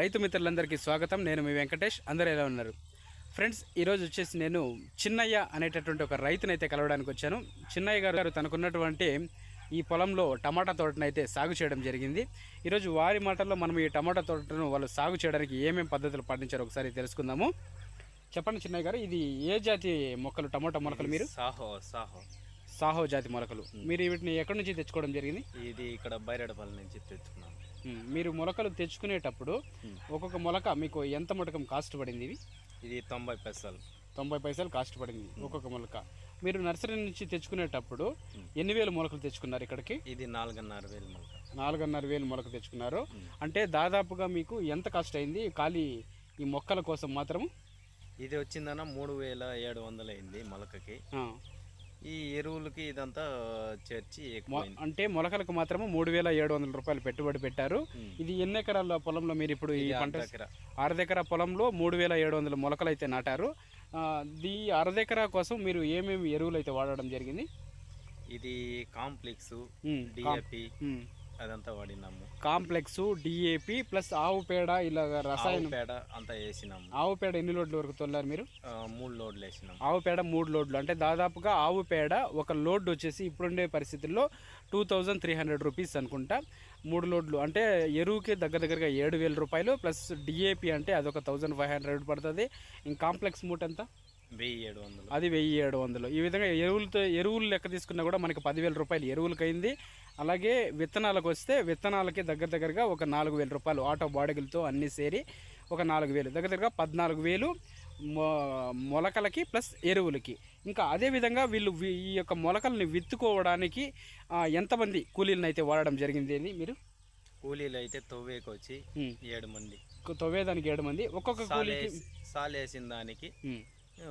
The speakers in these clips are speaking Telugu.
రైతు మిత్రులందరికీ స్వాగతం. నేను మీ వెంకటేష్. అందరూ ఎలా ఉన్నారు? ఫ్రెండ్స్ ఈరోజు వచ్చేసి నేను చిన్నయ్య అనేటటువంటి ఒక రైతునైతే కలవడానికి వచ్చాను. చిన్నయ్య గారు తనకున్నటువంటి ఈ పొలంలో టమాటా తోటను అయితే సాగు చేయడం జరిగింది. ఈరోజు వారి మాటల్లో మనం ఈ టమాటా తోటను వాళ్ళు సాగు చేయడానికి ఏమేమి పద్ధతులు పాటించారో ఒకసారి తెలుసుకుందాము. చెప్పండి చిన్నయ్య గారు ఇది ఏ జాతి మొక్కలు? టమాటా మొలకలు మీరు? సాహో సాహో. సాహో జాతి మొలకలు. మీరు వీటిని ఎక్కడి నుంచి తెచ్చుకోవడం జరిగింది? ఇది ఇక్కడ బైరడపల్లి నుంచి తెచ్చుకున్నాం. ఉమ్, మీరు మొలకలు తెచ్చుకునేటప్పుడు ఒక్కొక్క మొలక మీకు ఎంత మొటకం కాస్ట్ పడింది ఇవి? ఇది తొంభై పెసలు. తొంభై పైసలు కాస్ట్ పడింది ఒక్కొక్క మొలక. మీరు నర్సరీ నుంచి తెచ్చుకునేటప్పుడు ఎన్ని వేలు మొలకలు తెచ్చుకున్నారు ఇక్కడికి? ఇది నాలుగున్నర వేలు మొలక. నాలుగున్నర వేలు మొలక తెచ్చుకున్నారు. అంటే దాదాపుగా మీకు ఎంత కాస్ట్ అయింది? ఖాళీ ఈ మొక్కల కోసం మాత్రం ఇది వచ్చిందన్న మూడు వేల ఏడు వందలు అయింది మొలకకి. ఈ ఎరువులకి ఇదంతా చేర్చి అంటే మొలకలకు మాత్రము మూడు వేల ఏడు వందల రూపాయలు పెట్టుబడి పెట్టారు. ఇది ఎన్ని ఎకరాల పొలంలో మీరు ఇప్పుడు ఈ పంట అరదెకరా పొలంలో మూడు వేల ఏడు వందల మొలకలు అయితే నాటారు. ఆ, ఈ అరదెకరా కోసం మీరు ఏమేమి ఎరువులు అయితే వాడడం జరిగింది? ఇది కాంప్లెక్స్ ఉమ్. అదంతా వాడినాము. కాంప్లెక్స్ డిఏపి ప్లస్ ఆవు పేడ ఇలా రసాయనం. పేడ అంతా వేసినాము. ఆవు పేడ ఎన్ని లోడ్ల వరకు తొలారు మీరు? మూడు లోడ్లు వేసినాము ఆవు పేడ మూడు లోడ్లు. అంటే దాదాపుగా ఆవు పేడ ఒక లోడ్ వచ్చేసి ఇప్పుడుండే పరిస్థితుల్లో two thousand three hundred rupees అనుకుంటా. మూడు లోడ్లు. అంటే ఎరువుకి దగ్గర దగ్గరగా ఏడు వేల రూపాయలు ప్లస్ డిఏపి అంటే అదొక థౌజండ్ ఫైవ్ హండ్రెడ్ పడుతుంది. ఇంక కాంప్లెక్స్ మూట ఎంత వెయ్యి ఏడు వందలు. అది వెయ్యి ఏడు వందలు. ఈ విధంగా ఎరువులతో ఎరువులు లెక్క తీసుకున్నా కూడా మనకి పదివేల రూపాయలు ఎరువులకి అయింది అలాగే విత్తనాలకు వస్తే విత్తనాలకి దగ్గర దగ్గరగా ఒక నాలుగు వేల రూపాయలు ఆటో బాడీలతో అన్నీ సేరి ఒక నాలుగు వేలు దగ్గర దగ్గరగా పద్నాలుగు వేలు మొ- మొలకలకి ప్లస్ ఎరువులకి. ఇంకా అదే విధంగా వీళ్ళు ఈ యొక్క మొలకల్ని విత్తుకోవడానికి ఎంతమంది కూలీలను అయితే వాడడం జరిగింది అని మీరు? కూలీలు అయితే తవ్వేకి వచ్చి. ఏడు మంది. తవ్వేదానికి ఏడు మంది. ఒక్కొక్క కూలీకి సాలేసి సాలేసిన దానికి.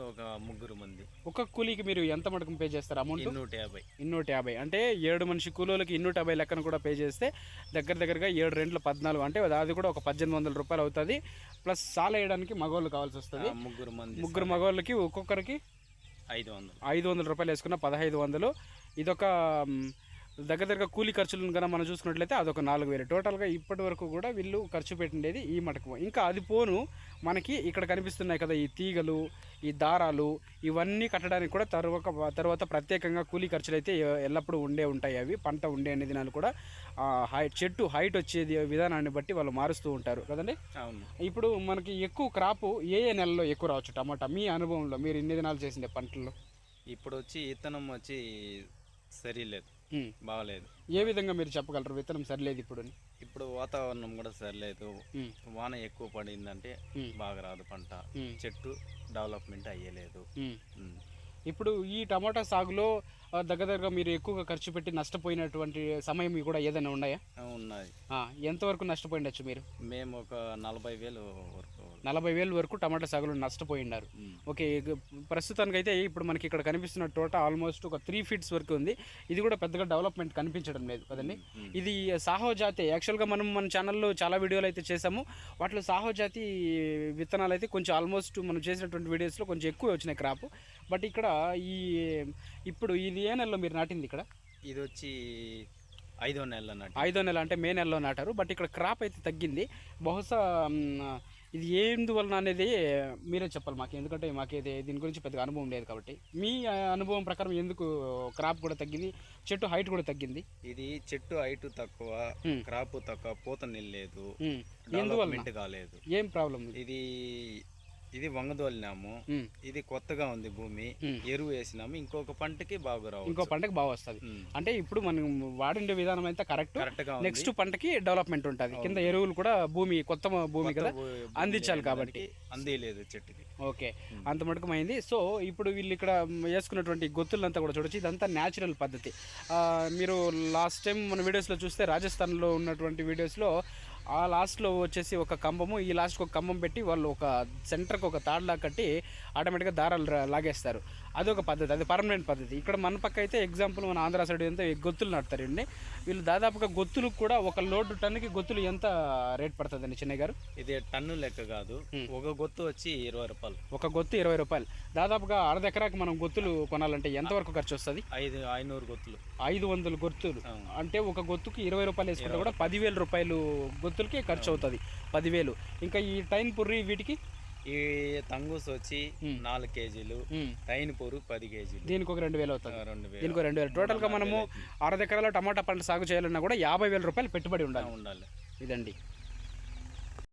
ఒక ముగ్గురు మంది. ఒక్కొక్క కూలీకి మీరు ఎంత మటుకు పే చేస్తారు అమౌంట్ నూట యాభై ఇన్నూట యాభై అంటే ఏడు మనిషి కూలీలకి ఇన్నూట యాభై లెక్కన కూడా పే చేస్తే దగ్గర దగ్గరగా ఏడు రెంట్లు పద్నాలుగు. అంటే అది కూడా ఒక పద్దెనిమిది వందల రూపాయలు అవుతుంది. ప్లస్ సాల వేయడానికి మగవాళ్ళు కావాల్సి వస్తుంది. ముగ్గురు మంది ముగ్గురు మగవాళ్ళకి ఒక్కొక్కరికి ఐదు వందలు. ఐదు వందల రూపాయలు వేసుకున్న పదహైదు వందలు. ఇదొక దగ్గర దగ్గర కూలీ ఖర్చులను కన్నా మనం చూసుకున్నట్లయితే అదొక నాలుగు వేలు. టోటల్గా ఇప్పటి వరకు కూడా వీళ్ళు ఖర్చు పెట్టిండేది ఈ మటుకు. ఇంకా అది పోను మనకి ఇక్కడ కనిపిస్తున్నాయి కదా ఈ తీగలు ఈ దారాలు ఇవన్నీ కట్టడానికి కూడా తర్వాత తర్వాత ప్రత్యేకంగా కూలీ ఖర్చులు అయితే ఎల్లప్పుడూ ఉండే ఉంటాయి అవి. పంట ఉండే అనే దినాలు కూడా హై చెట్టు హైట్ వచ్చేది విధానాన్ని బట్టి వాళ్ళు మారుస్తూ ఉంటారు. కదండి? అవును. ఇప్పుడు మనకి ఎక్కువ క్రాపు ఏ ఏ నెలలో ఎక్కువ రావచ్చు? టమాటా. మీ అనుభవంలో మీరు ఇన్ని దినాలు చేసిండే పంటల్లో? ఇప్పుడు వచ్చి ఇత్తనం వచ్చి సరిలేదు. బాగలేదు ఏ విధంగా మీరు చెప్పగలరు విత్తనం సరిలేదు ఇప్పుడు? ఇప్పుడు వాతావరణం కూడా సరిలేదు ఉమ్. వాన ఎక్కువ పడిందంటే ఉమ్. బాగా రాదు పంట. చెట్టు డెవలప్మెంట్ అయ్యలేదు. ఇప్పుడు ఈ టమాటా సాగులో దగ్గర దగ్గర మీరు ఎక్కువగా ఖర్చు పెట్టి నష్టపోయినటువంటి సమయం కూడా ఏదైనా ఉన్నాయా ఉన్నాయి ఎంతవరకు నష్టపోయిండొచ్చు మీరు మేము ఒక నలభై వేలు వరకు నలభై వేలు వరకు టమాటా సాగులో నష్టపోయినారు. ఓకే ఇక ప్రస్తుతానికి అయితే ఇప్పుడు మనకి ఇక్కడ కనిపిస్తున్న తోట ఆల్మోస్ట్ ఒక త్రీ ఫీట్స్ వరకు ఉంది. ఇది కూడా పెద్దగా డెవలప్మెంట్ కనిపించడం లేదు కదండి. ఇది సాహో జాతి యాక్చువల్గా మనం మన ఛానల్లో చాలా వీడియోలు అయితే చేసాము వాటిలో సాహో జాతి విత్తనాలు అయితే కొంచెం ఆల్మోస్ట్ మనం చేసినటువంటి వీడియోస్లో కొంచెం ఎక్కువ వచ్చినాయి క్రాప్. బట్ ఇక్కడ ఈ ఇప్పుడు ఇది ఏ నెలలో మీరు నాటింది ఇక్కడ? ఇది వచ్చి ఐదో నెలల నాటి ఐదో నెల అంటే మే నెలలో నాటారు. బట్ ఇక్కడ క్రాప్ అయితే తగ్గింది. బహుశా ఇది ఎందువలన అనేది మీరే చెప్పాలి మాకు. ఎందుకంటే మాకు ఇది దీని గురించి పెద్దగా అనుభవం లేదు కాబట్టి. మీ అనుభవం ప్రకారం ఎందుకు క్రాప్ కూడా తగ్గింది? చెట్టు హైట్ కూడా తగ్గింది? ఇది చెట్టు హైట్ తక్కువ. క్రాప్ తక్కువ పూత నిల్లేదు కాలేదు. ఏం ప్రాబ్లం ఇది ఇది వంగదోలినాము. ఇది కొత్తగా ఉంది భూమి. ఎరువు వేసినాము. ఇంకొక పంటకి బాగా రావు ఇంకో పంటకి బాగా వస్తుంది. అంటే ఇప్పుడు మనం వాడిండే విధానం అయితే కరెక్ట్. కరెక్ట్గా నెక్స్ట్ పంటకి డెవలప్మెంట్ ఉంటుంది. కింద ఎరువులు కూడా భూమి కొత్త భూమి కదా అందించాలి కాబట్టి. అందేయలేదు చెట్టుకి. ఓకే. అంత మటుకమైంది సో ఇప్పుడు వీళ్ళు ఇక్కడ వేసుకున్నటువంటి గొత్తులంతా కూడా చూడొచ్చు. ఇదంతా న్యాచురల్ పద్ధతి. మీరు లాస్ట్ టైం మన వీడియోస్లో చూస్తే రాజస్థాన్లో ఉన్నటువంటి వీడియోస్లో ఆ లాస్ట్లో వచ్చేసి ఒక కంబము ఈ లాస్ట్కి ఒక కంబం పెట్టి వాళ్ళు ఒక సెంటర్కి ఒక తాడులా కట్టి ఆటోమేటిక్గా దారాలు లాగేస్తారు. అది ఒక పద్ధతి అది పర్మనెంట్ పద్ధతి. ఇక్కడ మన పక్క అయితే ఎగ్జాంపుల్ మన ఆంధ్ర సైడ్ ఎంత గొత్తులు నడతారండి వీళ్ళు దాదాపుగా గొత్తులకు కూడా ఒక లోడ్ టన్నుకి గొత్తులు ఎంత రేట్ పడుతుందండి చిన్నయ్య గారు? ఇది టన్ను లెక్క కాదు. ఒక గుత్తు వచ్చి ఇరవై రూపాయలు. ఒక గొత్తు ఇరవై రూపాయలు. దాదాపుగా అర్ధ ఎకరాకి మనం గొత్తులు కొనాలంటే ఎంతవరకు ఖర్చు వస్తుంది? ఐదు ఐనూరు గుత్తులు. ఐదు వందల గొత్తులు. అంటే ఒక గొత్తుకి ఇరవై రూపాయలు వేసుకుంటే కూడా పదివేల రూపాయలు గొత్తులకి ఖర్చు అవుతుంది. పదివేలు. ఇంకా ఈ టైన్ పుర్రి వీటికి ఈ తంగూస్ వచ్చి నాలుగు కేజీలు టైన్ పూరు పది కేజీలు. దీనికి ఒక రెండు వేలు అవుతుంది. రెండు వేలు దీనికి రెండు వేలు. టోటల్గా మనము అర్ధ ఎకరాల టమాటా పంట సాగు చేయాలన్నా కూడా యాభై వేల రూపాయలు పెట్టుబడి ఉండాలి. ఉండాలి. ఇదండి.